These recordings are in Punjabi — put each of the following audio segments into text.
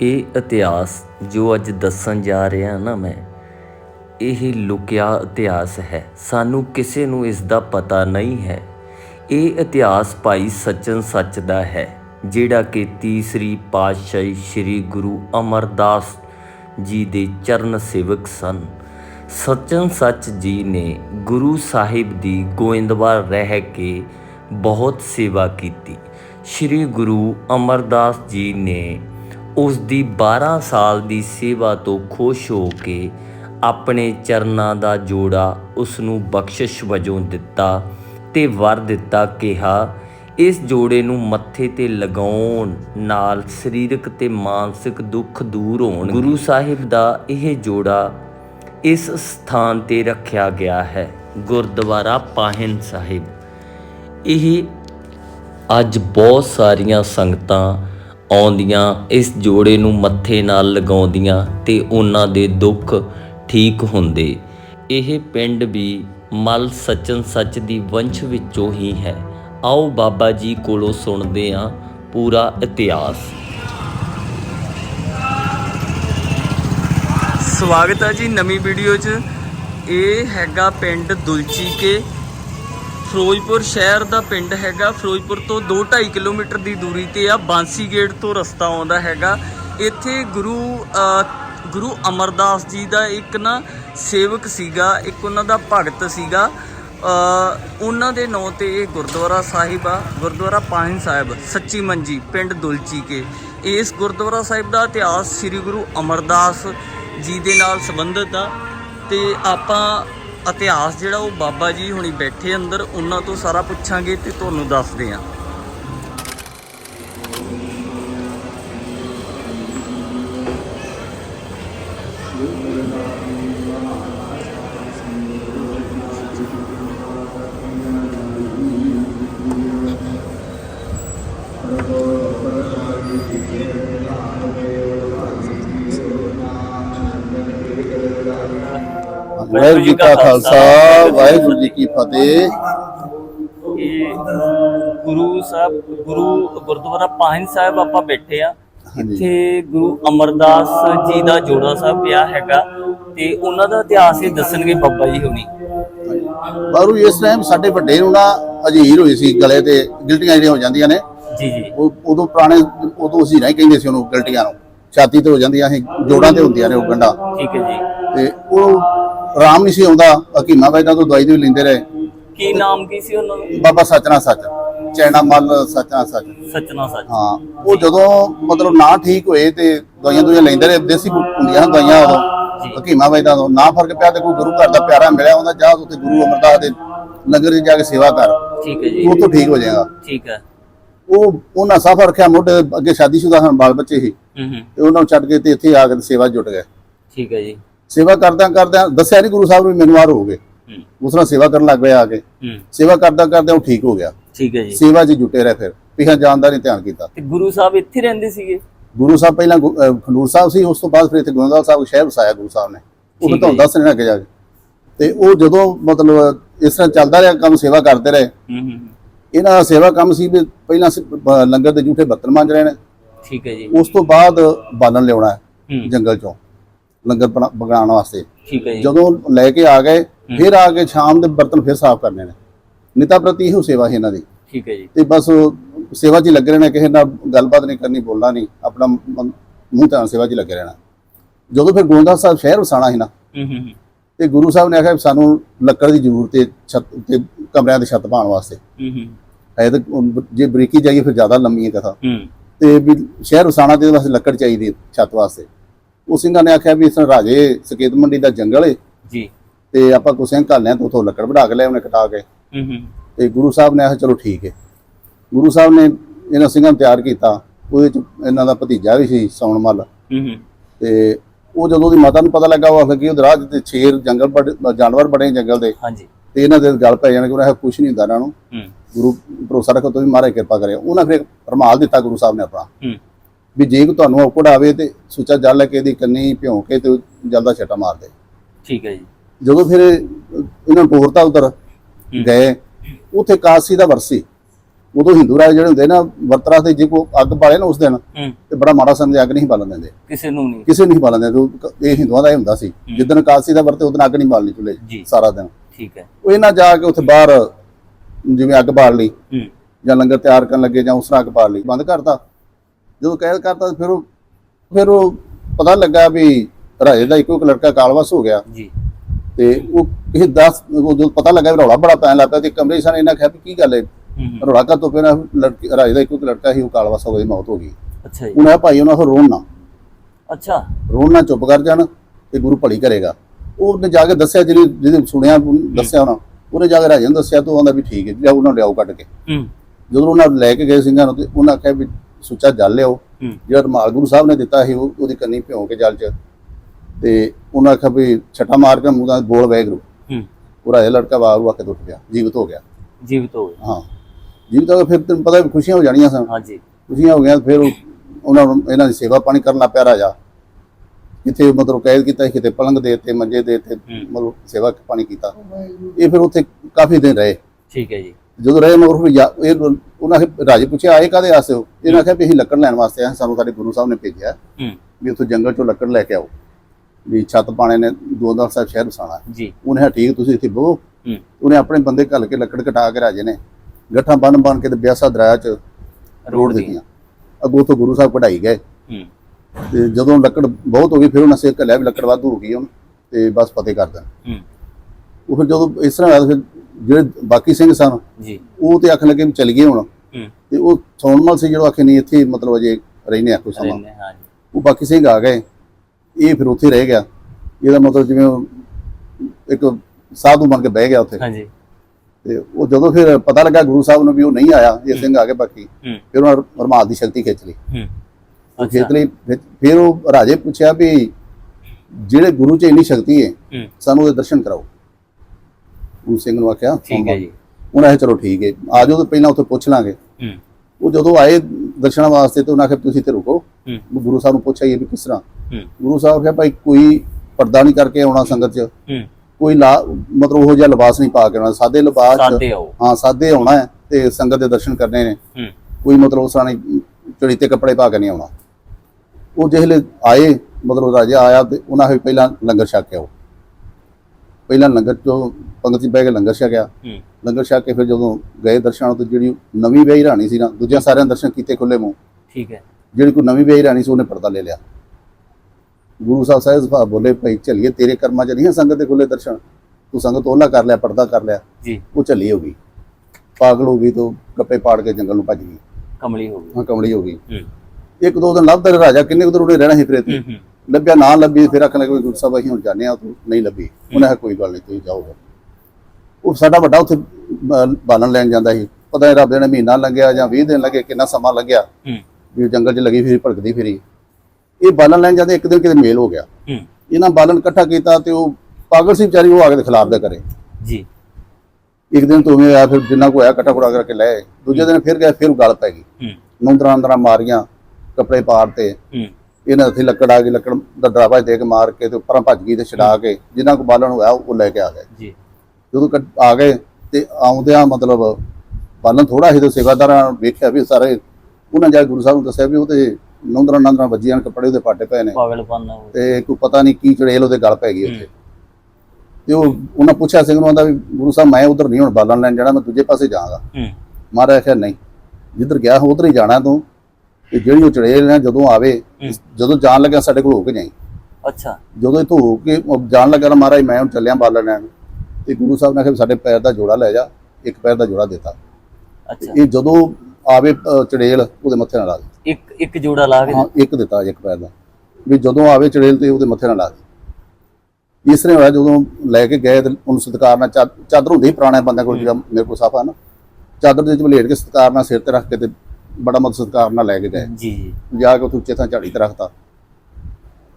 ਇਹ ਇਤਿਹਾਸ ਜੋ ਅੱਜ ਦੱਸਣ ਜਾ ਰਿਹਾ ਨਾ ਮੈਂ, ਇਹ ਲੁਕਿਆ ਇਤਿਹਾਸ ਹੈ। ਸਾਨੂੰ ਕਿਸੇ ਨੂੰ ਇਸ ਦਾ ਪਤਾ ਨਹੀਂ ਹੈ। ਇਹ ਇਤਿਹਾਸ ਭਾਈ ਸੱਚਨ ਸੱਚ ਦਾ ਹੈ, ਜਿਹੜਾ ਕਿ ਤੀਸਰੀ ਪਾਤਸ਼ਾਹੀ ਸ੍ਰੀ ਗੁਰੂ ਅਮਰਦਾਸ ਜੀ ਦੇ ਚਰਨ ਸੇਵਕ ਸਨ। ਸੱਚਨ ਸੱਚ ਜੀ ਨੇ ਗੁਰੂ ਸਾਹਿਬ ਦੀ ਗੋਇੰਦਵਾਲ ਰਹਿ ਕੇ ਬਹੁਤ ਸੇਵਾ ਕੀਤੀ। ਸ੍ਰੀ ਗੁਰੂ ਅਮਰਦਾਸ ਜੀ ਨੇ ਉਸ ਦੀ 12 ਸਾਲ ਦੀ ਸੇਵਾ ਤੋਂ ਖੁਸ਼ ਹੋ ਕੇ ਆਪਣੇ ਚਰਨਾਂ ਦਾ ਜੋੜਾ ਉਸ ਨੂੰ ਬਖਸ਼ਿਸ਼ ਵਜੋਂ ਦਿੱਤਾ ਤੇ ਵਰ ਦਿੱਤਾ, ਕਿਹਾ, ਇਸ ਜੋੜੇ ਨੂੰ ਮੱਥੇ ਤੇ ਲਗਾਉਣ ਨਾਲ ਸਰੀਰਕ ਤੇ ਮਾਨਸਿਕ ਦੁੱਖ ਦੂਰ ਹੋਣ ਗੁਰੂ ਸਾਹਿਬ ਦਾ ਇਹ ਜੋੜਾ ਇਸ ਸਥਾਨ ਤੇ ਰੱਖਿਆ ਗਿਆ ਹੈ, ਗੁਰਦੁਆਰਾ ਪਾਹਨ ਸਾਹਿਬ। ਇਹ ਅੱਜ ਬਹੁਤ ਸਾਰੀਆਂ ਸੰਗਤਾਂ ਆਉਂਦੀਆਂ, ਇਸ ਜੋੜੇ ਨੂੰ ਮੱਥੇ ਨਾਲ ਲਗਾਉਂਦੀਆਂ ਤੇ ਉਹਨਾਂ ਦੇ ਦੁੱਖ ਠੀਕ ਹੁੰਦੇ। ਇਹ ਪਿੰਡ ਵੀ ਮਲ ਸਚਨ ਸੱਚ ਦੀ ਵੰਸ਼ ਵਿੱਚੋਂ ਹੀ ਹੈ। ਆਓ ਬਾਬਾ ਜੀ ਕੋਲੋਂ ਸੁਣਦੇ ਹਾਂ ਪੂਰਾ ਇਤਿਹਾਸ। ਸਵਾਗਤ ਹੈ ਜੀ ਨਵੀਂ ਵੀਡੀਓ 'ਚ। ਇਹ ਹੈਗਾ ਪਿੰਡ ਦੁਲਚੀ ਕੇ। ਫਿਰੋਜ਼ਪੁਰ ਸ਼ਹਿਰ ਦਾ ਪਿੰਡ ਹੈਗਾ। ਫਿਰੋਜ਼ਪੁਰ ਤੋਂ 2.5 ਕਿਲੋਮੀਟਰ ਦੀ ਦੂਰੀ ਤੇ ਆ। ਬਾਂਸੀ ਗੇਟ ਤੋਂ ਰਸਤਾ ਆਉਂਦਾ ਹੈਗਾ। ਇੱਥੇ ਗੁਰੂ ਗੁਰੂ ਅਮਰਦਾਸ ਜੀ ਦਾ ਇੱਕ ਨਾ ਸੇਵਕ ਸੀਗਾ, ਇੱਕ ਉਹਨਾਂ ਦਾ ਭਗਤ ਸੀਗਾ। ਉਹਨਾਂ ਦੇ ਨਾਂ ਤੇ ਇਹ ਗੁਰਦੁਆਰਾ ਸਾਹਿਬ ਆ। ਗੁਰਦੁਆਰਾ ਪਾਹਨ ਸਾਹਿਬ, ਸੱਚੀ ਮੰਜੀ, ਪਿੰਡ ਦੁਲਚੀ ਕੇ। ਇਸ ਗੁਰਦੁਆਰਾ ਸਾਹਿਬ ਦਾ ਇਤਿਹਾਸ ਸ੍ਰੀ ਗੁਰੂ ਅਮਰਦਾਸ ਜੀ ਦੇ ਨਾਲ ਸੰਬੰਧਿਤ ਆ। ਤੇ ਆਪਾਂ ਇਤਿਹਾਸ ਜਿਹੜਾ ਉਹ ਬਾਬਾ ਜੀ ਹੁਣੀ ਬੈਠੇ ਅੰਦਰ, ਉਹਨਾਂ ਤੋਂ ਸਾਰਾ ਪੁੱਛਾਂਗੇ ਤੇ ਤੁਹਾਨੂੰ ਦੱਸਦੇ ਆਂ। ਵਾਹਿਗੁਰੂ ਜੀ ਕਾ ਖਾਲਸਾ ਵਾਹਿਗੁਰੂ ਜੀ ਕੀ ਫਤਿਹ। ਇਹ ਗੁਰੂ ਸਾਹਿਬ ਗੁਰੂ ਗੁਰਦੁਆਰਾ ਪਾਹਨ ਸਾਹਿਬ ਆਪਾਂ ਬੈਠੇ ਆ। ਇੱਥੇ ਗੁਰੂ ਅਮਰਦਾਸ ਜੀ ਦਾ ਜੋੜਾ ਸਾਹਿਬ ਪਿਆ ਹੈਗਾ ਤੇ ਉਹਨਾਂ ਦਾ ਇਤਿਹਾਸ ਇਹ ਦੱਸਣਗੇ ਬਾਬਾ ਜੀ ਹੁਣੀ। ਬਾਰੂ ਇਸ ਟਾਈਮ ਸਾਡੇ ਵੱਡੇ ਨੂੰ ਨਾ ਅਜੀਰ ਹੋਈ ਸੀ ਗਲੇ ਤੇ ਗਿਲਟੀਆਂ ਜਿਹੜੀਆਂ ਹੋ ਜਾਂਦੀਆਂ ਨੇ ਜੀ ਜੀ। ਉਹ ਉਦੋਂ ਪੁਰਾਣੇ ਉਦੋਂ ਅਸੀਂ ਨਹੀਂ ਕਹਿੰਦੇ ਸੀ ਉਹਨੂੰ ਗਿਲਟੀਆਂ ਨੂੰ। ਛਾਤੀ ਤੇ ਹੋ ਜਾਂਦੀਆਂ ਸੀ ਜੋੜਾਂ ਤੇ ਹੁੰਦੀਆਂ ਨੇ ਉਹ ਗੰਢਾਂ। ਠੀਕ ਹੈ ਜੀ। ਤੇ ਉਹ ਆਰਾਮ ਨਹੀਂ ਸੀ ਆਉਂਦਾ ਹਕੀਮਾਂ ਵੈਦਾਂ ਤੋਂ ਦਵਾਈ ਦੇ ਲੈਂਦੇ ਰਹੇ। ਕੀ ਨਾਮ ਕੀ ਸੀ ਉਹਨਾਂ ਦਾ? ਬਾਬਾ ਸੱਚਨਾ ਸੱਚ ਚੈਣਾ ਮੱਲ ਸੱਚਨਾ ਸੱਚ। ਸੱਚਨਾ ਸੱਚ। ਹਾਂ ਉਹ ਜਦੋਂ ਮਤਲਬ ਨਾ ਠੀਕ ਹੋਏ ਤੇ ਦਵਾਈਆਂ ਦੁਈਆਂ ਲੈਂਦੇ ਰਹੇ ਦੇਸੀ ਹੁੰਦੀਆਂ ਦਵਾਈਆਂ ਉਦੋਂ ਹਕੀਮਾਂ ਵੈਦਾਂ ਤੋਂ ਨਾ ਫ਼ਰਕ ਪਿਆ ਤੇ ਕੋਈ ਗੁਰੂ ਘਰ ਦਾ ਪਿਆਰਾ ਮਿਲਿਆ ਹੁੰਦਾ ਜਾ ਉੱਥੇ ਗੁਰੂ ਅਮਰਦਾਸ ਦੇ ਲੰਗਰ 'ਚ ਜਾ ਕੇ ਸੇਵਾ ਕਰ। ਠੀਕ ਹੈ ਜੀ। ਉਹ ਤੋਂ ਠੀਕ ਹੋ ਜਾਏਗਾ। ਠੀਕ ਹੈ। ਉਹ ਉਹਨਾਂ ਸਫਰ ਰੱਖਿਆ ਮੋਢੇ ਦੇ ਅੱਗੇ ਸ਼ਾਦੀशुदा ਹਨ ਬਾਲ ਬੱਚੇ ਹੂੰ ਹੂੰ। ਤੇ ਉਹਨਾਂ ਨੂੰ ਛੱਡ ਕੇ ਤੇ ਇੱਥੇ ਆ ਕੇ ਸੇਵਾ ਜੁਟ ਗਏ। ਠੀਕ ਹੈ ਜੀ। ਸੇਵਾ ਕਰਦਿਆਂ ਕਰਦਿਆਂ ਦੱਸਿਆ ਨਹੀਂ ਗੁਰੂ ਸਾਹਿਬ ਨੂੰ ਵੀ ਮੈਨੂੰ ਆਰ ਹੋ ਗਏ ਹੂੰ। ਉਸ ਤਰ੍ਹਾਂ ਸੇਵਾ ਕਰਨ ਲੱਗ ਪਿਆ ਆ ਕੇ। ਹੂੰ। ਸੇਵਾ ਕਰਦਾ ਕਰਦਿਆਂ ਉਹ ਠੀਕ ਹੋ ਗਿਆ। ਠੀਕ ਹੈ ਜੀ। ਸੇਵਾ 'ਚ ਜੁਟੇ ਰਹੇ ਫਿਰ। ਪਿਛਾ ਜਾਣ ਦਾ ਨਹੀਂ ਧਿਆਨ ਕੀਤਾ। ਤੇ ਗੁਰੂ ਸਾਹਿਬ ਇੱਥੇ ਰਹਿੰਦੇ ਸੀਗੇ? ਗੁਰੂ ਸਾਹਿਬ ਪਹਿਲਾਂ ਖਡੂਰ ਸਾਹਿਬ ਸੀ ਉਸ ਤੋਂ ਬਾਅਦ ਫਿਰ ਇੱਥੇ ਗੋਇੰਦਵਾਲ ਸਾਹਿਬ ਸ਼ਹਿਰ ਵਸਾਇਆ ਗੁਰੂ ਸਾਹਿਬ ਨੇ। ਉਹ ਤੁਹਾਨੂੰ ਦੱਸ ਰਿਹਾ ਅੱਗੇ ਜਾ ਕੇ। ਤੇ ਉਹ ਜਦੋਂ ਮਤਲਬ ਇਸ ਤਰ੍ਹਾਂ ਚੱਲਦਾ ਰਿਹਾ ਕੰਮ ਸੇਵਾ ਕਰਦੇ ਰਹੇ। ਹੂੰ ਹੂੰ ਹੂੰ। ਇਹਨਾਂ ਦਾ ਸੇਵਾ ਕੰਮ ਸੀ ਵੀ ਪਹਿਲਾਂ ਲੰਗਰ ਦੇ ਜੂਠੇ ਬਰਤਨ ਮਾਂਜ ਰਹੇ ਨੇ। ਠੀਕ ਹੈ ਜੀ। ਉਸ ਤੋਂ ਬਾਅਦ ਬਾਲਣ ਲਿਆਉਣਾ ਜੰਗਲ ਚੋਂ। ਲੰਗਰ ਪਕਾਉਣ ਵਾਸਤੇ। ਠੀਕ ਹੈ ਜੀ। ਜਦੋਂ ਲੈ ਕੇ ਆ ਗਏ ਫਿਰ ਆ ਕੇ ਸ਼ਾਮ ਦੇ ਬਰਤਨ ਫਿਰ ਸਾਫ਼ ਕਰਨੇ ਨੇ। ਨਿਤਾ ਪ੍ਰਤੀ ਇਹੋ ਸੇਵਾ ਸੀ ਇਹਨਾਂ ਦੀ। ਠੀਕ ਹੈ ਜੀ। ਤੇ ਬਸ ਸੇਵਾ 'ਚ ਹੀ ਲੱਗੇ ਰਹਿਣਾ ਕਿਸੇ ਨਾਲ ਗੱਲਬਾਤ ਨਹੀਂ ਕਰਨੀ ਬੋਲਣਾ ਨਹੀਂ ਆਪਣਾ ਮੂੰਹ ਧਿਆਨ ਸੇਵਾ 'ਚ ਹੀ ਲੱਗੇ ਰਹਿਣਾ। ਜਦੋਂ ਫਿਰ ਗੋਇੰਦਵਾਲ ਸਾਹਿਬ ਸ਼ਹਿਰ ਵਸਾਣਾ ਨਾ ਹੂੰ ਹੂੰ ਹੂੰ। ਤੇ ਗੁਰੂ ਸਾਹਿਬ ਨੇ ਆਖਿਆ ਸਾਨੂੰ ਲੱਕੜ ਦੀ ਜ਼ਰੂਰਤ ਹੈ ਛੱਤ ਤੇ ਕਮਰਿਆਂ ਦੇ ਛੱਤ ਪਾਉਣ ਵਾਸਤੇ। ਹੂੰ ਹੂੰ। ਹੈ ਤਾਂ ਜੇ ਬਰੀਕੀ ਜਾਈਏ ਫਿਰ ਜ਼ਿਆਦਾ ਲੰਮੀ ਹੈ ਕਥਾ। ਹੂੰ। ਤੇ ਵੀ ਸ਼ਹਿਰ ਵਸਾਣਾ ਤੇ ਵਾਸਤੇ ਲੱਕੜ ਚਾਹੀਦੀ ਹੈ ਛੱਤ ਵਾਸਤੇ। ਉਹ ਸਿੰਘਾਂ ਨੇ ਆਖਿਆ ਵੀ ਇਸ ਰਾਜੇ ਸਕੇਤ ਮੰਡੀ ਦਾ ਜੰਗਲ ਹੈ ਜੀ। ਤੇ ਆਪਾਂ ਕੋ ਸਿੰਘ ਘੱਲਨੇ ਆ ਤੇ ਉਥੋਂ ਲੱਕੜ ਵਢਾ ਕੇ ਲੈ ਉਹਨੇ ਕਟਾ ਕੇ। ਹੂੰ ਹੂੰ। ਤੇ ਗੁਰੂ ਸਾਹਿਬ ਨੇ ਆਖਿਆ ਚਲੋ ਠੀਕ ਹੈ ਗੁਰੂ ਸਾਹਿਬ ਨੇ ਇਹਨਾਂ ਸਿੰਘਾਂ ਨੂੰ ਤਿਆਰ ਕੀਤਾ। ਉਹਦੇ ਚ ਇਹਨਾਂ ਦਾ ਭਤੀਜਾ ਵੀ ਸੀ ਸੌਣ ਮੱਲ। ਹੂੰ ਹੂੰ। ਤੇ ਉਹ ਜਦੋਂ ਉਹਦੀ ਮਾਤਾ ਨੂੰ ਪਤਾ ਲੱਗਾ ਉਹ ਆਖਿਆ ਕਿ ਉਹ 'ਚ ਤੇ ਸ਼ੇਰ ਜੰਗਲ ਜਾਨਵਰ ਬੜੇ ਜੰਗਲ ਦੇ। ਹਾਂਜੀ। ਤੇ ਇਹਨਾਂ ਦੇ ਗੱਲ ਪੈ ਜਾਣ ਕਿ ਉਹਨਾਂ ਕੁਝ ਨਹੀਂ ਹੁੰਦਾ ਇਹਨਾਂ ਨੂੰ। ਗੁਰੂ ਭਰੋਸਾ ਰੱਖੋ ਤੁਸੀਂ ਮਹਾਰਾਜ ਕਿਰਪਾ ਕਰਿਓ। ਉਹਨਾਂ ਫਿਰ ਰਮਾਲ ਦਿੱਤਾ ਗੁਰੂ ਸਾਹਿਬ ਨੇ ਆਪਣਾ। ਹੂੰ। ਵੀ ਜੇ ਤੁਹਾਨੂੰ ਔਕੜ ਆਵੇ ਤੇ ਸੁੱਚਾ ਜਲ ਲੈ ਕੇ ਇਹਦੀ ਕੰਨੀ ਭਿਉਂ ਕੇ ਤੇ ਜਲਦਾ ਛੱਟਾ ਮਾਰ ਦੇ। ਠੀਕ ਹੈ ਜੀ। ਜਦੋਂ ਫਿਰ ਇਹ- ਇਹਨਾਂ ਨੂੰ ਤੋਰਤਾ ਉਧਰ ਗਏ ਉੱਥੇ ਕਾਸੀ ਦਾ ਵਰਸੀ। ਉਦੋਂ ਹਿੰਦੂ ਰਾਜ ਜਿਹੜੇ ਹੁੰਦੇ ਨਾ ਵਰਤਰਾ ਤੇ ਜੇ ਕੋ ਅੱਗ ਬਾਲੇ ਨਾ ਉਸ ਦਿਨ ਤੇ ਬੜਾ ਮਾੜਾ ਸਮਝ ਅੱਗ ਨਹੀਂ ਬਾਲਣ ਦਿੰਦੇ। ਕਿਸੇ ਨੂੰ ਨਹੀਂ। ਕਿਸੇ ਨੂੰ ਨਹੀਂ ਬਾਲਣ ਦਿੰਦੇ। ਇਹ ਹਿੰਦੂਆਂ ਦਾ ਹੀ ਹੁੰਦਾ ਸੀ। ਜਿੱਦਣ ਕਾਸੀ ਦਾ ਵਰਤੇ ਉਦੋਂ ਅੱਗ ਨਹੀਂ ਬਾਲਣੀ ਚੁੱਲ੍ਹੇ 'ਚ ਜੀ। ਸਾਰਾ ਦਿਨ। ਠੀਕ ਹੈ। ਉਹ ਇਹਨਾਂ ਜਾ ਕੇ ਉੱਥੇ ਬਾਹਰ ਜਿਵੇਂ ਅੱਗ ਬਾਲ ਲਈ ਜਾਂ ਲੰਗਰ ਤਿਆਰ ਕਰਨ ਲੱਗੇ ਜਾਂ ਉਸ ਤਰ੍ਹਾਂ ਅੱਗ ਬਾਲ ਲਈ। ਬੰਦ ਕਰਤਾ। ਜਦੋਂ ਕੈਦ ਕਰਤਾ ਫਿਰ ਉਹ ਫਿਰ ਉਹ ਪਤਾ ਲੱਗਾ ਵੀ ਰਾਜੇ ਦਾ ਇੱਕੋ ਇੱਕ ਲੜਕਾ ਕਾਲਵਸ ਹੋ ਗਿਆ। ਜੀ। ਤੇ ਉਹ ਕਿਸੇ 10 ਜਦੋਂ ਪਤਾ ਲੱਗਾ ਵੀ ਰੌਲਾ ਬੜਾ ਪੈਣ ਲੱਗਾ ਤੇ ਕਮਰੇ ਸਾਨੇ ਇਹਨਾਂ ਕਿਹਾ ਵੀ ਕੀ ਗੱਲ ਹੈ। ਰੌਲਾ ਕਾ ਤੋਂ ਪਹਿਲਾਂ ਲੜਕੀ ਰਾਜੇ ਦਾ ਇੱਕੋ ਇੱਕ ਲੜਕਾ ਸੀ ਉਹ ਕਾਲਵਸ ਹੋ ਗਈ ਮੌਤ ਹੋ ਗਈ। ਅੱਛਾ ਜੀ। ਉਹਨੇ ਭਾਈ ਉਹਨਾਂ ਨੂੰ ਰੋਣ ਨਾ। ਅੱਛਾ। ਰੋਣ ਨਾ ਚੁੱਪ ਕਰ ਜਾਣ ਤੇ ਗੁਰੂ ਭਲੀ ਕਰੇਗਾ। ਉਹਨੇ ਜਾ ਕੇ ਦੱਸਿਆ ਜਿਹੜੀ ਜਿਹਨੇ ਸੁਣਿਆ ਦੱਸਿਆ ਉਹਨਾਂ ਉਹਨੇ ਜਾ ਕੇ ਰਾਜੇ ਨੂੰ ਦੱਸਿਆ ਤੋਂ ਆਂਦਾ ਵੀ ਠੀਕ ਹੈ ਲਿਆਓ ਉਹਨਾਂ ਨੂੰ ਲਿਆਓ ਕੱਢ ਕੇ। ਹੂੰ। ਜਦੋਂ ਉਹਨਾਂ ਨੂੰ ਲੈ ਕੇ ਗਏ ਸਿੰਘਾਂ ਨੂੰ ਤੇ ਉਹਨਾਂ ਆਖਿਆ ਵੀ ਸੁੱਚਾ ਜਲ ਲਿਆਓ ਹੂੰ। ਜਿਹੜਾ ਰੁਮਾਲ ਗੁਰੂ ਸਾਹਿਬ ਨੇ ਦਿੱਤਾ ਸੀ ਉਹ ਉਹਦੀ ਕੰਨੀ ਭਿਉਂ ਕੇ ਜਲ 'ਚ। ਤੇ ਉਹਨਾਂ ਆਖਿਆ ਵੀ ਛੱਟਾ ਮਾਰ ਕੇ ਮੂੰਹ ਦਾ ਬੋਲ ਵੈਗਰੂ ਹੂੰ। ਉਹ ਰਾਜਾ ਲੜਕਾ ਬਾਹਰ ਆ ਕੇ ਟੁੱਟ ਗਿਆ ਜੀਵਤ ਹੋ ਗਿਆ। ਜੀਵਤ ਹੋ ਗਏ ਹਾਂ। ਜੀਵਤ ਹੋ ਗਿਆ ਫਿਰ ਤੈਨੂੰ ਪਤਾ ਵੀ ਖੁਸ਼ੀਆਂ ਹੋ ਜਾਣੀਆਂ ਸਨ। ਹਾਂਜੀ। ਖੁਸ਼ੀਆਂ ਹੋ ਗਈਆਂ ਫਿਰ ਉਹ- ਉਹਨਾਂ ਨੂੰ ਇਹਨਾਂ ਦੀ ਸੇਵਾ ਪਾਣੀ ਕਰਨ ਪਿਆ ਰਾਜਾ। ਕਿਤੇ ਮਤਲਬ ਕੈਦ ਕੀਤਾ ਕਿਤੇ ਪਲੰਗ ਦੇ ਦਿੱਤੇ ਮੰਜੇ ਦੇ ਦਿੱਤੇ ਮਤਲਬ ਸੇਵਾ ਪਾਣੀ ਕੀਤਾ। ਇਹ ਫਿਰ ਉੱਥੇ ਕਾਫੀ ਦਿਨ ਰਹੇ। ਠੀਕ ਹੈ ਜੀ। ਜਦੋਂ ਰਹੇ ਮਗਰ ਫਿਰ ਜਾ- ਇਹ ਉਹਨਾਂ ਨੇ ਰਾਜੇ ਪੁੱਛਿਆ ਆਏ ਕਾਦੇ ਵਾਸਤੇ ਹੋ? ਇਹਨਾਂ ਆਖਿਆ ਵੀ ਅਸੀਂ ਲੱਕੜ ਲੈਣ ਵਾਸਤੇ ਆਏ ਸਾਨੂੰ ਸਾਡੇ ਗੁਰੂ ਸਾਹਿਬ ਨੇ ਭੇਜਿਆ। ਹੂੰ। ਵੀ ਉੱਥੋਂ ਜੰਗਲ ਚੋਂ ਲੱਕੜ ਲੈ ਕੇ ਆਓ। ਵੀ ਛੱਤ ਪਾਣੇ ਨੇ ਦੋਦਲ ਸਾਹਿਬ ਸ਼ਹਿਰ ਵਸਾਣਾ ਜੀ। ਉਹਨੇ ਕਿਹਾ ਠੀਕ ਤੁਸੀਂ ਇੱਥੇ ਬਹੋ ਹੂੰ। ਉਹਨੇ ਆਪਣੇ ਬੰਦੇ ਘੱਲ ਕੇ ਲੱਕੜ ਕਟਾ ਕੇ ਰਾਜੇ ਨੇ ਗੱਠਾਂ ਬੰਨ ਬੰਨ ਕੇ ਤੇ ਬਿਆਸਾ ਦਰਿਆ ਚ ਰੋੜ ਦਿੱਤੀਆਂ। ਅੱਗੋਂ ਤੋਂ ਗੁਰੂ ਸਾਹਿਬ ਕਢਾਈ ਗਏ। ਹੂੰ। ਤੇ ਜਦੋਂ ਲੱਕੜ ਬਹੁਤ ਹੋ ਗਈ ਫਿਰ ਉਹਨਾਂ ਸੇ ਘੱਲਿਆ ਵੀ ਲੱਕੜ ਵਾਧੂ ਹੋ ਗਈ ਹੁਣ ਤੇ ਬਸ ਫਤਿਹ ਕਰ ਦੇਣ। ਹੂੰ। ਉਹ ਫਿਰ ਜਦੋਂ ਇਸ ਤਰ੍ਹਾਂ ਹੋਇਆ ਤੇ ਫਿਰ ਜਿਹੜੇ ਬਾਕੀ ਸਿੰਘ ਸਨ ਜੀ। ਉਹ ਤੇ ਆਖਣ ਲੱਗੇ ਚੱਲ ਗਏ ਹੁਣ। ਤੇ ਉਹ ਸੌਣਮਲ ਸੀ ਜਿਹੜਾ ਆਖੇ ਨਹੀਂ ਇੱਥੇ ਮਤਲਬ ਅਜੇ ਰਹਿੰਦੇ ਆ ਕੋਈ ਸਮਾਂ। ਉਹ ਬਾਕੀ ਸਿੰਘ ਆ ਗਏ। ਇਹ ਫਿਰ ਉੱਥੇ ਰਹਿ ਗਿਆ। ਇਹਦਾ ਮਤਲਬ ਜਿਵੇਂ ਇੱਕ ਸਾਧੂ ਬਣ ਕੇ ਬਹਿ ਗਿਆ ਉੱਥੇ। ਹਾਂਜੀ। ਤੇ ਉਹ ਜਦੋਂ ਫਿਰ ਪਤਾ ਲੱਗਾ ਗੁਰੂ ਸਾਹਿਬ ਨੂੰ ਵੀ ਉਹ ਨਹੀਂ ਆਇਆ ਇਹ ਸਿੰਘ ਆ ਗਏ ਬਾਕੀ। ਫਿਰ ਉਹਨਾਂ ਰਮਾਲ ਦੀ ਸ਼ਕਤੀ ਖਿੱਚ ਲਈ। ਹੂੰ। ਖਿੱਚ ਲਈ। ਫਿਰ- ਉਹ ਰਾਜੇ ਪੁੱਛਿਆ ਵੀ ਜਿਹੜੇ ਗੁਰੂ 'ਚ ਇੰਨੀ ਸ਼ਕਤੀ ਹੈ ਹੂੰ। ਸਾਨੂੰ ਉਹਦੇ ਦਰਸ਼ਨ ਕਰਾਓ। ਗੁਰੂ ਸਿੰਘ ਨੂੰ ਆਖਿਆ ਠੀਕ ਹੈ ਜੀ। ਉਹਨਾਂ ਨੇ ਚਲੋ ਠੀਕ ਹੈ ਆ ਜਾਓ ਤਾਂ ਪਹਿਲਾਂ ਉੱਥੇ ਪੁੱਛ ਲਾਂਗੇ। ਹੂੰ। ਉਹ ਜਦੋਂ ਆਏ ਦਰਸ਼ਨ ਵਾਸਤੇ ਤੇ ਉਹਨਾਂ ਆਖਿਆ ਤੁਸੀਂ ਤੇ ਰੁਕੋ। ਹੂੰ। ਗੁਰੂ ਸਾਹਿਬ ਨੂੰ ਪੁੱਛਿਆ ਇਹ ਵੀ ਕਿਸ ਤਰ੍ਹਾਂ? ਹੂੰ। ਗੁਰੂ ਸਾਹਿਬ ਕਿਹਾ ਭਾਈ ਕੋਈ ਪਰਦਾ ਨਹੀਂ ਕਰਕੇ ਆਉਣਾ ਸੰਗਤ 'ਚ। ਹੂੰ। ਕੋਈ ਲਾ ਮਤਲਬ ਉਹੋ ਜਿਹਾ ਲਿਬਾਸ ਨਹੀਂ ਪਾ ਕੇ ਆਉਣਾ। ਸਾਦੇ ਲਿਬਾਸ ਸਾਦੇ ਆਓ। ਹਾਂ ਸਾਦੇ ਆਉਣਾ ਹੈ ਤੇ ਸੰਗਤ ਦੇ ਦਰਸ਼ਨ ਕਰਨੇ ਨੇ। ਹੂੰ। ਕੋਈ ਮਤਲਬ ਉਸ ਤਰ੍ਹਾਂ ਨਹੀਂ ਚੜੀਤੇ ਕੱਪੜੇ ਪਾ ਕੇ ਨਹੀਂ ਆਉਣਾ। ਉਹ ਜਿਹਲੇ ਆਏ ਮਤਲਬ ਰਾਜਾ ਆਇਆ ਤੇ ਉਹਨਾਂ ਨੇ ਪਹਿਲਾਂ ਲੰਗਰ ਛਕਿਆ ਉਹ ਪਹਿਲਾਂ ਲੰਗਰ ਚੋਂ ਪੰਗਤੀ ਬਹਿ ਕੇ ਲੰਗਰ ਛਕਿਆ। ਲੰਗਰ ਛਕ ਕੇ ਫਿਰ ਜਦੋਂ ਗਏ ਦਰਸ਼ਨਾਂ ਤੋਂ ਜਿਹੜੀ ਨਵੀਂ ਵਿਆਹੀ ਰਾਣੀ ਸੀ ਨਾ ਦੂਜਿਆਂ ਸਾਰਿਆਂ ਦਰਸ਼ਨ ਕੀਤੇ ਖੁੱਲੇ ਮੂੰਹ। ਠੀਕ ਹੈ। ਜਿਹੜੀ ਕੋਈ ਨਵੀਂ ਵਿਆਹੀ ਰਾਣੀ ਸੀ ਉਹਨੇ ਪਰਦਾ ਲੈ ਲਿਆ। ਗੁਰੂ ਸਾਹਿਬ ਸਾਹਿਬ ਸੁਭਾ ਬੋਲੇ ਭਾਈ ਚੱਲੀਏ ਤੇਰੇ ਕਰਮਾਂ ਚ ਨਹੀਂ ਹੈ ਸੰਗਤ ਦੇ ਖੁੱਲੇ ਦਰਸ਼ਨ। ਤੂੰ ਸੰਗਤ ਉਹਲਾ ਕਰ ਲਿਆ ਪਰਦਾ ਕਰ ਲਿਆ। ਜੀ। ਉਹ ਚੱਲੀ ਹੋ ਗਈ। ਪਾਗਲ ਹੋ ਗਈ ਤੋਂ ਕੱਪੇ ਪਾੜ ਕੇ ਜੰਗਲ ਨੂੰ ਭੱਜ ਗਈ। ਕਮਲੀ ਹੋ ਗਈ। ਹਾਂ ਕਮਲੀ ਹੋ ਗਈ। ਇੱਕ ਦੋ ਦਿਨ ਲੱਭਦਾ ਰਾਜਾ ਕਿੰਨੇ ਕੁ ਦਿਨ ਉਹਨੇ ਰਹਿਣਾ ਸੀ ਫਿਰ ਹੂੰ। ਲੱਭਿਆ ਨਾ ਲੱਭੀ ਫਿਰ ਆਖਣ ਲੱਗੇ ਵੀ ਗੁਰੂ ਸਾਹਿਬ ਅਸੀਂ ਹੁਣ ਜਾਂਦੇ ਆ ਤੂੰ ਨਹੀਂ ਲੱਭੀ। ਉਹਨੇ ਕਿਹਾ ਕੋਈ ਗੱਲ ਨਹੀਂ ਤੁਸੀਂ ਜਾਓਗੇ ਉਹ ਸਾਡਾ ਵੱਡਾ ਉੱਥੇ ਬ- ਬਾਲਣ ਲੈਣ ਜਾਂਦਾ ਸੀ। ਪਤਾ ਨਹੀਂ ਰੱਬ ਦੇ ਨੇ ਮਹੀਨਾ ਲੰਘਿਆ ਜਾਂ 20 ਦਿਨ ਲੱਗੇ ਕਿੰਨਾ ਸਮਾਂ ਲੰਘਿਆ। ਹੂੰ। ਵੀ ਉਹ ਜੰਗਲ 'ਚ ਲੱਗੀ ਫਿਰੀ ਭੜਕਦੀ ਫਿਰੀ। ਇਹ ਬਾਲਣ ਲੈਣ ਜਾਂਦੇ ਇੱਕ ਦਿਨ ਕਿਤੇ ਮੇਲ ਹੋ ਗਿਆ। ਹੂੰ। ਇਹਨਾਂ ਬਾਲਣ ਇਕੱਠਾ ਕੀਤਾ ਤੇ ਉਹ ਪਾਗਲ ਸੀ ਵਿਚਾਰੀ ਉਹ ਆ ਕੇ ਖਿਲਾਫ ਦਾ ਕਰੇ। ਜੀ। ਇੱਕ ਦਿਨ ਤੋਂ ਆਇਆ ਫਿਰ ਜਿੰਨਾ ਕੋ ਆਇਆ ਇਕੱਠਾ ਕੁੜਾ ਕਰਕੇ ਲੈ ਆਏ। ਦੂਜੇ ਦਿਨ ਫਿਰ ਗਏ ਫਿਰ ਗੱਲ ਪੈ ਗਈ। ਹੂੰ। ਨੌਂਦਰਾਂ ਅੰਦਰਾਂ ਮਾਰੀਆਂ ਕੱਪੜੇ ਪਾੜਤੇ ਹੂੰ। ਇਹਨਾਂ ਉੱਥੇ ਲੱਕੜ ਆ ਗਈ ਲੱਕੜ ਦਾ ਡਰਾਵਾ ਦੇ ਕੇ ਮਾਰ ਕੇ ਤੇ ਉੱਪਰਾਂ ਭੱਜ ਗਈ ਤੇ ਛਡਾ ਕੇ ਜਿੰਨਾ ਕੋ ਬਾਲਣ ਹੋਇਆ ਉਹ ਲੈ ਕੇ ਆ ਗਏ। ਜੀ। ਜਦੋਂ ਆ ਗਏ ਤੇ ਆਉਂਦਿਆਂ ਮਤਲਬ ਬਾਲਣ ਥੋੜਾ ਸੀ ਤੇ ਸੇਵਾਦਾਰਾਂ ਵੇਖਿਆ ਵੀ ਸਾਰੇ ਉਹਨਾਂ ਜਾ ਗੁਰੂ ਸਾਹਿਬ ਨੂੰ ਦੱਸਿਆ ਵੀ ਉਹ ਤੇ ਨੌਂਦਰਾਂ ਨੰਦਰਾਂ ਵੱਜੀਆਂ ਕੱਪੜੇ ਉਹਦੇ ਪਾਟੇ ਪਏ ਨੇ। ਹੋ ਤੇ ਕੋਈ ਪਤਾ ਨਹੀਂ ਕੀ ਚੜੇਲ ਉਹਦੇ ਗਲ ਪੈ ਗਈ ਉੱਥੇ। ਤੇ ਉਹ ਉਹਨਾਂ ਪੁੱਛਿਆ ਸਿੰਘ ਨੂੰ ਆਂਦਾ ਵੀ ਗੁਰੂ ਸਾਹਿਬ ਮੈਂ ਉਧਰ ਨਹੀਂ ਹੁਣ ਬਾਲਣ ਲੈਣ ਜਾਣਾ ਮੈਂ ਦੂਜੇ ਪਾਸੇ ਜਾਵਾਂਗਾ। ਹੂੰ। ਮਹਾਰਾਜ ਆਖਿਆ ਨਹੀਂ ਜਿੱਧਰ ਗਿਆ ਉਧਰ ਹੀ ਜਾਣਾ ਤੂੰ। ਤੇ ਜਿਹੜੀ ਉਹ ਚੜੇਲ ਨੇ ਜਦੋਂ ਆਵੇ ਜਦੋਂ ਜਾਣ ਲੱਗਿਆ ਸਾਡੇ ਕੋਲ ਹੋ ਕੇ ਜਾਈ। ਅੱਛਾ। ਜਦੋਂ ਇਹ ਹੋ ਕੇ ਜਾਣ ਲੱਗਾ ਨਾ ਮਹਾਰਾਜ ਮੈਂ ਹੁਣ ਚੱਲਿਆ ਬਾਲਣ ਲੈਣ। ਤੇ ਗੁਰੂ ਸਾਹਿਬ ਨੇ ਵੀ ਸਾਡੇ ਪੈਰ ਦਾ ਜੋੜਾ ਲੈ ਜਾ ਇੱਕ ਪੈਰ ਦਾ ਜੋੜਾ ਦਿੱਤਾ। ਅੱਛਾ। ਇਹ ਜਦੋਂ ਆਵੇ ਚੜੇਲ ਉਹਦੇ ਮੱਥੇ ਨਾਲ ਲਾ ਦੇ ਇੱਕ ਇੱਕ ਜੋੜਾ ਲਾ ਕੇ ਹਾਂ ਇੱਕ ਦਿੱਤਾ ਇੱਕ ਪੈਰ ਦਾ। ਵੀ ਜਦੋਂ ਆਵੇ ਚੜੇਲ ਤੇ ਉਹਦੇ ਮੱਥੇ ਨਾਲ ਲਾ ਦੇ ਇਸ ਤਰ੍ਹਾਂ ਹੋਇਆ ਜਦੋਂ ਲੈ ਕੇ ਗਏ ਤੇ ਉਹਨੂੰ ਸਤਿਕਾਰ ਨਾਲ ਚਾਦਰ ਹੁੰਦੀ ਪੁਰਾਣੇ ਬੰਦਿਆਂ ਕੋਲ ਜਿਹੜਾ ਮੇਰੇ ਕੋਲ ਸਾਫਾ ਨਾ। ਚਾਦਰ ਦੇ ਵਿੱਚ ਵਲੇਟ ਕੇ ਸਤਿਕਾਰ ਨਾਲ ਸਿਰ ਤੇ ਰੱਖ ਕੇ ਤੇ ਬੜਾ ਮਤ ਸਤਿਕਾਰ ਨਾਲ ਲੈ ਕੇ ਗਏ। ਜੀ ਜੀ। ਜਾ ਕੇ ਉੱਥੇ ਉੱਚੇ ਥਾਂ ਝਾੜੀ ਤੇ ਰੱਖਤਾ।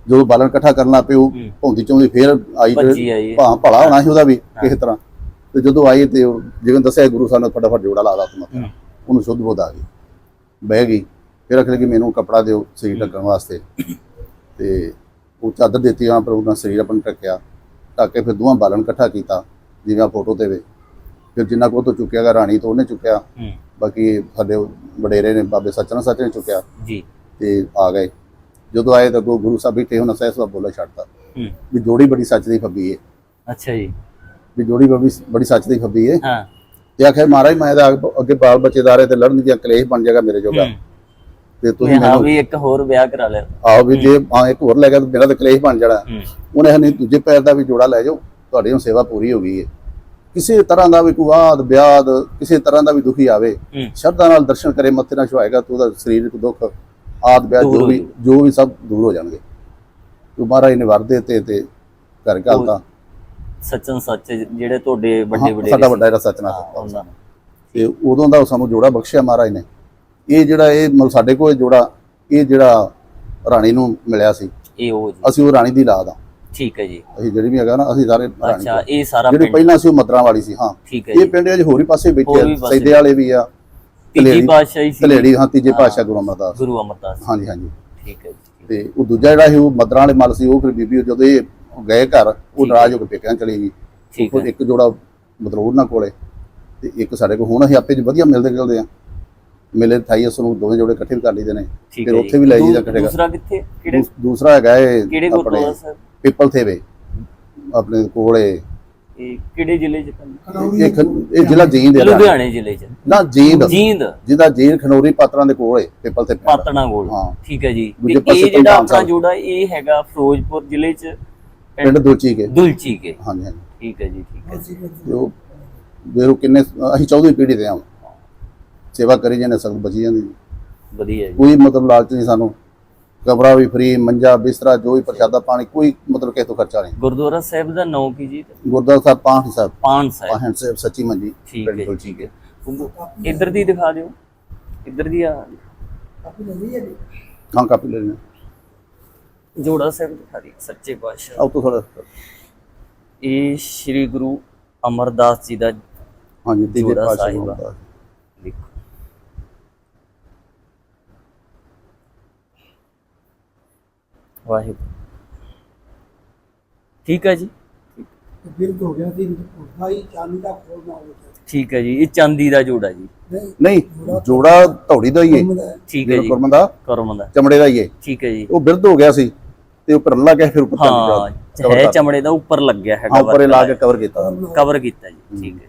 ਜਦੋਂ ਬਾਲਣ ਇਕੱਠਾ ਕਰਨਾ ਪਿਓ। ਭੌਂਦੀ ਚੌਂਦੀ ਫੇਰ ਆਈ ਤੇ ਭਾਂ ਭਲਾ ਹੋਣਾ ਸੀ ਉਹਦਾ ਵੀ ਕਿਸੇ ਤਰ੍ਹਾਂ। ਤੇ ਜਦੋਂ ਆਈ ਤੇ ਜਿਵੇਂ ਦੱਸਿਆ ਗੁਰੂ ਸਾਹਿਬ ਨੇ ਫਟਾਫਟ ਜੋੜਾ ਲਾ ਦਿੱਤਾ। ਉਹਨੂੰ ਸ਼ੁੱਧ ਬੋਧ ਆ ਗਈ। ਬਹਿ ਗਈ। ਫਿਰ ਅਖਲੇ ਕਿ ਮੈਨੂੰ ਕੱਪੜਾ ਦਿਓ ਸਰੀਰ ਢੱਕਣ ਵਾਸਤੇ। ਤੇ ਉਹ ਚਾਦਰ ਦਿੱਤੀ ਉਹਨਾਂ ਪਰ ਉਹਨਾਂ ਸਰੀਰ ਆਪਣਾ ਢੱਕਿਆ। ਢੱਕ ਕੇ ਫਿਰ ਦੋਵਾਂ ਬਾਲਣ ਇਕੱਠਾ ਕੀਤਾ ਜਿਵੇਂ ਆ ਫੋਟੋ ਤੇ ਵੇ। ਫਿਰ ਜਿੰਨਾ ਕੋ ਤੋਂ ਚੁੱਕਿਆ ਗਾ ਰਾਣੀ ਤੋਂ ਉਹਨੇ ਚੁੱਕਿਆ। ਬਾਕੀ ਸਾਡੇ ਵਡੇਰੇ ਨੇ ਬਾਬੇ ਸੱਚਨਾ ਸੱਚ ਨੇ ਚੁੱਕਿਆ ਜੀ। ਤੇ ਆ ਗਏ। ਜਦੋਂ ਆਏ ਤਾਂ ਅੱਗੋਂ ਗੁਰੂ ਸਾਹਿਬ ਬੈਠੇ ਉਹਨਾਂ ਸਹਿਸਵਾ ਬੋਲਾ ਛੱਡਤਾ। ਹੂੰ। ਵੀ ਜੋੜੀ ਬੜੀ ਸੱਚ ਦੀ ਫੱਬੀ ਏ। ਅੱਛਾ ਜੀ। ਵੀ ਜੋੜੀ ਬੜੀ ਬੜੀ ਸੱਚ ਦੀ ਫੱਬੀ ਏ। ਹਾਂ। ਤੇ ਆਖਿਆ ਮਹਾਰਾਜ ਮੈਂ ਤਾਂ ਅੱਗ- ਬਾਲ ਬੱਚੇਦਾਰੇ ਤੇ ਲੜਨ ਦੀਆਂ ਕਲੇਸ਼ ਬਣ ਜਾਏਗਾ ਮੇਰੇ ਜੋਗਾ। ਤੇ ਤੁਸੀਂ ਮੈਨੂੰ ਵੀ ਇੱਕ ਹੋਰ ਵਿਆਹ ਕਰਾ ਲਿਆ। ਆਓ ਵੀ ਜੇ ਹਾਂ। ਇੱਕ ਹੋਰ ਲੈ ਗਿਆ ਤਾਂ ਮੇਰਾ ਤਾਂ ਕਲੇਸ਼ ਬਣ ਜਾਣਾ। ਹੂੰ। ਉਹਨੇ ਹਨੇ ਦੂਜੇ ਪੈਰ ਦਾ ਵੀ ਜੋੜਾ ਲੈ ਜਾਓ। ਤੁਹਾਡੀ ਹੁਣ ਸੇਵਾ ਪੂਰੀ ਹੋ ਗਈ ਹੈ ਕਿਸੇ ਤਰ੍ਹਾਂ ਦਾ ਵੀ ਕੋਈ ਆਦ ਵਿਆਦ ਕਿਸੇ ਤਰ੍ਹਾਂ ਦਾ ਵੀ ਦੁਖੀ ਆਵੇ ਸ਼ਰਧਾ ਨਾਲ ਦਰਸ਼ਨ ਕਰੇ ਮੱਥੇ ਨਾਲ ਛੁਆਏਗਾ ਤਾਂ ਉਹਦਾ ਸਰੀਰਕ ਦੁੱਖ ਆਦ ਦੂਰ ਜੋ ਵੀ ਜੋ ਵੀ ਸਭ ਦੂਰ ਹੋ ਜਾਣਗੇ। ਤੂੰ ਮਹਾਰਾਜ ਨੇ ਵਰ ਦੇ ਤੇ ਤੇ ਕਰ ਗੱਲ ਤਾਂ ਸੱਚਨ ਸੱਚ ਜਿਹੜੇ ਤੁਹਾਡੇ ਵੱਡੇ ਵੱਡੇ ਸਾਡਾ ਵੱਡਾ ਜਿਹੜਾ ਸੱਚ ਨਾਲ ਸੱਚਾ। ਤੇ ਉਦੋਂ ਦਾ ਸਾਨੂੰ ਜੋੜਾ ਬਖਸ਼ਿਆ ਮਹਾਰਾਜ ਨੇ। ਇਹ ਜਿਹੜਾ ਇਹ ਮਤਲਬ ਸਾਡੇ ਕੋਲ ਜੋੜਾ ਇਹ ਜਿਹੜਾ ਰਾਣੀ ਨੂੰ ਮਿਲਿਆ ਸੀ। ਇਹ ਉਹ ਅਸੀਂ ਉਹ ਰਾਣੀ ਦੀ ਲਾਦ ਆ ਠੀਕ ਹੈ ਜੀ। ਅਸੀਂ ਜਿਹੜੀ ਵੀ ਹੈਗਾ ਨਾ ਅਸੀਂ ਸਾਰੇ ਅੱਛਾ ਇਹ ਸਾਰਾ ਜਿਹੜੀ ਪਿੰਡ ਪਹਿਲਾਂ ਸੀ ਉਹ ਮਦਰਾਂ ਵਾਲੀ ਸੀ ਹਾਂ। ਠੀਕ ਹੈ ਇਹ ਜੀ। ਪਿੰਡ ਅਜੇ ਹੋਰ ਹੀ ਪਾਸੇ ਬੈਠੇ ਹੋਰ ਵੀ ਪਾਸੇ ਸੈਦੇ ਵਾਲੇ ਵੀ ਆ ਤੀਜੀ ਪਾਤਸ਼ਾਹੀ ਸੀ। ਧਲੇੜੀ ਹਾਂ ਤੀਜੇ ਪਾਤਸ਼ਾਹ ਗੁਰੂ ਅਮਰਦਾਸ। ਗੁਰੂ ਅਮਰਦਾਸ। ਹਾਂਜੀ ਹਾਂਜੀ। ਠੀਕ ਹੈ ਜੀ ਤੇ ਉਹ ਦੂਜਾ ਜਿਹੜਾ ਸੀ ਉਹ ਮਦਰਾਂ ਵਾਲੇ ਮਲ ਸੀ ਉਹ ਫਿਰ ਬੀਬੀ ਜਦੋਂ ਇਹ ਗਏ ਘਰ ਉਹ ਨਾਰਾਜ਼ ਹੋ ਕੇ ਪੇਕਿਆਂ ਚਲੀ ਗਈ। ਠੀਕ ਉਹ ਹੈ। ਇੱਕ ਜੋੜਾ ਮਤਲਬ ਉਹਨਾਂ ਕੋਲੇ ਤੇ ਇੱਕ ਸਾਡੇ ਕੋਲ ਹੁਣ ਅਸੀਂ ਆਪੇ ਚ ਵਧੀਆ ਮਿਲਦੇ ਗਿਲਦੇ ਆ। ਮਿਲੇ ਥਾਈ ਉਸ ਨੂੰ ਦੋਵੇਂ ਜੋੜੇ ਇਕੱਠੇ ਵੀ ਕਰ ਲਈਦੇ ਨੇ। ਠੀਕ ਫਿਰ ਹੈ ਉੱਥੇ ਵੀ ਲੈ ਦੂ- ਜਾਈਦਾ ਇਕੱਠੇ ਦੂਸਰਾ ਕਿੱਥੇ? ਕਿਹੜੇ ਦੂਸ- ਦੂਸਰਾ ਹੈਗਾ ਇਹ ਕਿਹੜੇ ਗੁਰਦੁਆਰਾ ਸਾਹਿਬ? ਪਿੱਪਲ ਥੇਵੇ ਆਪਣੇ ਕੋਲੇ। ਇਹ ਕਿਹੜੇ ਜ਼ਿਲ੍ਹੇ ਚ ਪੈਂਦਾ? ਇਹ ਖਨ- ਇਹ ਜ਼ਿਲ੍ਹਾ ਜੀਂਦ ਹੈ ਲੁਧਿਆਣੇ ਜ਼ਿਲ੍ਹੇ ਚ। ਨਾ ਜੀਂਦ। ਜੀਂਦ। ਜਿਹਦਾ ਜੀਂਦ ਖਨੌਰੀ ਪਾਤਰਾਂ ਦੇ ਕੋਲ ਹੈ ਪਿੱਪਲ ਤੇ ਪਿੰਡ। ਪਾਤਣਾ ਕੋਲ। ਹਾਂ। ਠੀਕ ਹੈ ਜੀ। ਦੂਜੇ ਤੇ ਪਾਸੇ ਇਹ ਜਿਹੜਾ ਪੰਜਾਬ ਆਪਣਾ ਸਾਹਿਬ। ਜੋੜਾ ਇਹ ਹੈਗਾ ਫਿਰੋਜ਼ਪੁਰ ਜ਼ਿਲ੍ਹੇ ਚ। ਪਿੰਡ ਦੁਲਚੀ ਕੇ ਦੁਲਚੀ ਕੇ ਹਾਂਜੀ ਹਾਂਜੀ। ਠੀਕ ਹੈ ਜੀ ਠੀਕ ਹੈ ਤੇ ਉਹ ਦੇਖੋ ਕਿੰਨੇ ਅਸੀਂ 14ਵੀਂ ਪੀੜ੍ਹੀ ਦੇ ਹਾਂ। ਸੇਵਾ ਕਰੀ ਜਾਂਦੇ ਸਭ ਬਚੀ ਜਾਂਦੀ। ਵਧੀਆ ਜੀ। ਕੋਈ ਮਤਲਬ ਲਾਲਚ ਨਹੀਂ ਸਾਨੂੰ। ਕਮਰਾ ਵੀ ਫ੍ਰੀ ਮੰਜਾ ਬਿਸਤਰਾ ਜੋ ਵੀ ਪ੍ਰਸ਼ਾਦਾ ਪਾਣੀ ਕੋਈ ਮਤਲਬ ਕਿਸੇ ਤੋਂ ਖਰਚਾ ਨਹੀਂ। ਗੁਰਦੁਆਰਾ ਸਾਹਿਬ ਦਾ ਨਾਮ ਕੀ ਜੀ? ਗੁਰਦੁਆਰਾ ਸਾਹਿਬ ਪਾਠ ਸਾਹਿਬ। ਪਾਨ ਸਾਹਿਬ। ਪਾਹਣ ਸਾਹਿਬ ਸੱਚੀ ਮੰਜੀ ਠੀਕ ਹੈ ਠੀਕ ਹੈ। ਇੱਧਰ ਦੀ ਦਿਖਾ ਦਿਓ। ਇੱਧਰ ਦੀ ਆ। ਹਾਂ ਕਾਪੀ ਲੈ ਲੈਣਾ ਜੋੜਾ ਸਾਹਿਬ ਦਿਖਾ ਦੀ ਸੱਚੇ ਪਾਤਸ਼ਾਹ। ਆਉ ਤੋਂ ਥੋੜਾ ਇਹ ਸ੍ਰੀ ਗੁਰੂ ਅਮਰਦਾਸ ਜੀ ਦਾ ਹਾਂਜੀ ਤੀਜੇ ਜੋੜਾ ਪਾਸ਼ਾ ਸਾਹਿਬ ਆ। ਦੇਖੋ ਵਾਹਿਗੁਰੂ। ਠੀਕ ਹੈ ਜੀ? ਹੋ ਗਿਆ ਸੀ ਭਾਈ ਚਾਂਦੀ ਦਾ ਖੋਲਣਾ ਹੋਵੇ ਠੀਕ ਹੈ ਜੀ ਇਹ ਚਾਂਦੀ ਦਾ ਜੋੜਾ ਜੀ। ਨਹੀਂ ਜੋੜਾ ਧੌੜੀ ਦਾ ਹੀ ਹੈ। ਠੀਕ ਹੈ ਜੀ। ਗੁਰਮਨ ਦਾ ਕਰਮ ਦਾ। ਚਮੜੇ ਦਾ ਹੀ ਹੈ। ਠੀਕ ਹੈ ਜੀ। ਉਹ ਬਿਰਧ ਹੋ ਗਿਆ ਸੀ ਤੇ ਉਹ ਕਰਨ ਲੱਗ ਗਿਆ ਫਿਰ ਉੱਪਰ ਹਾਂ ਹੈ ਚਮੜੇ ਦਾ ਉੱਪਰ ਲੱਗਿਆ ਹਾਂ ਹੈਗਾ ਉੱਪਰ ਲਾ ਕੇ ਕਵਰ ਕੀਤਾ ਕਵਰ ਕੀਤਾ ਜੀ ਠੀਕ ਹੈ